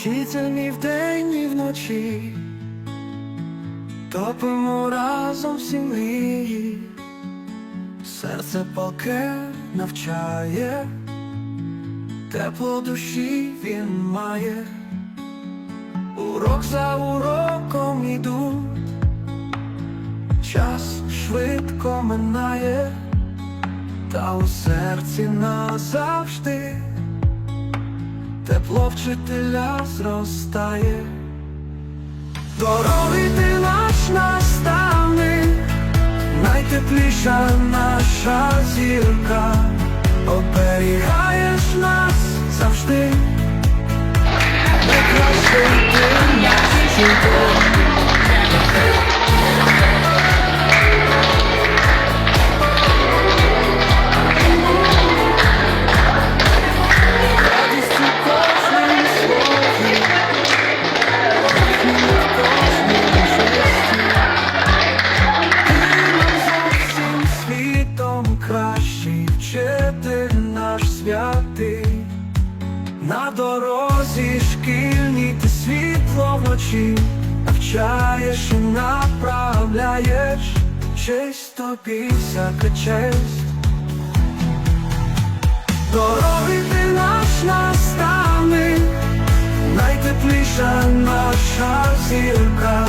Вчиться ні вдень, ні вночі, топимо разом всі мрії, серце палке навчає, тепло душі він має, урок за уроком ідуть, час швидко минає, та у серці назавжди. Тепло вчителя зростає, дорогий ти наш наставник, найтепліша наша зірка, оберігаєш нас завжди, На дорозі шкільній ти світло вночі навчаєш і направляєш, честь тобі всяка честь. Дорогий ти наш наставник, найтепліша наша зірка,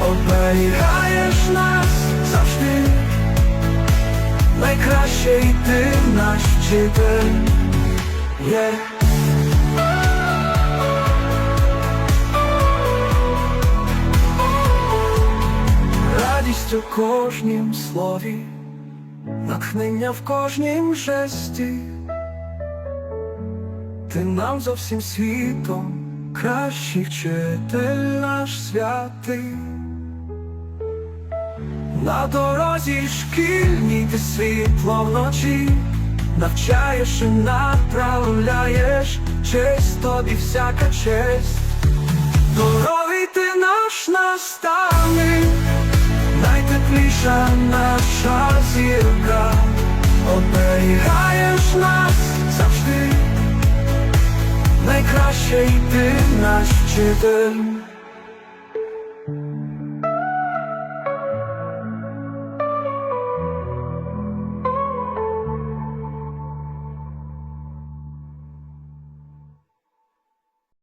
оберігаєш нас завжди, найкращий ти наш вчитель є. Кожнім слові, натхнення в кожнім жесті. Ти нам зовсім світом кращий вчитель наш святий. На дорозі шкільній ти світло вночі, навчаєш і направляєш, честь тобі всяка честь. Дорогий ти наш наставник, найтепліша наша зірка, оберігаєш нас завжди найкращий ти наш вчитель.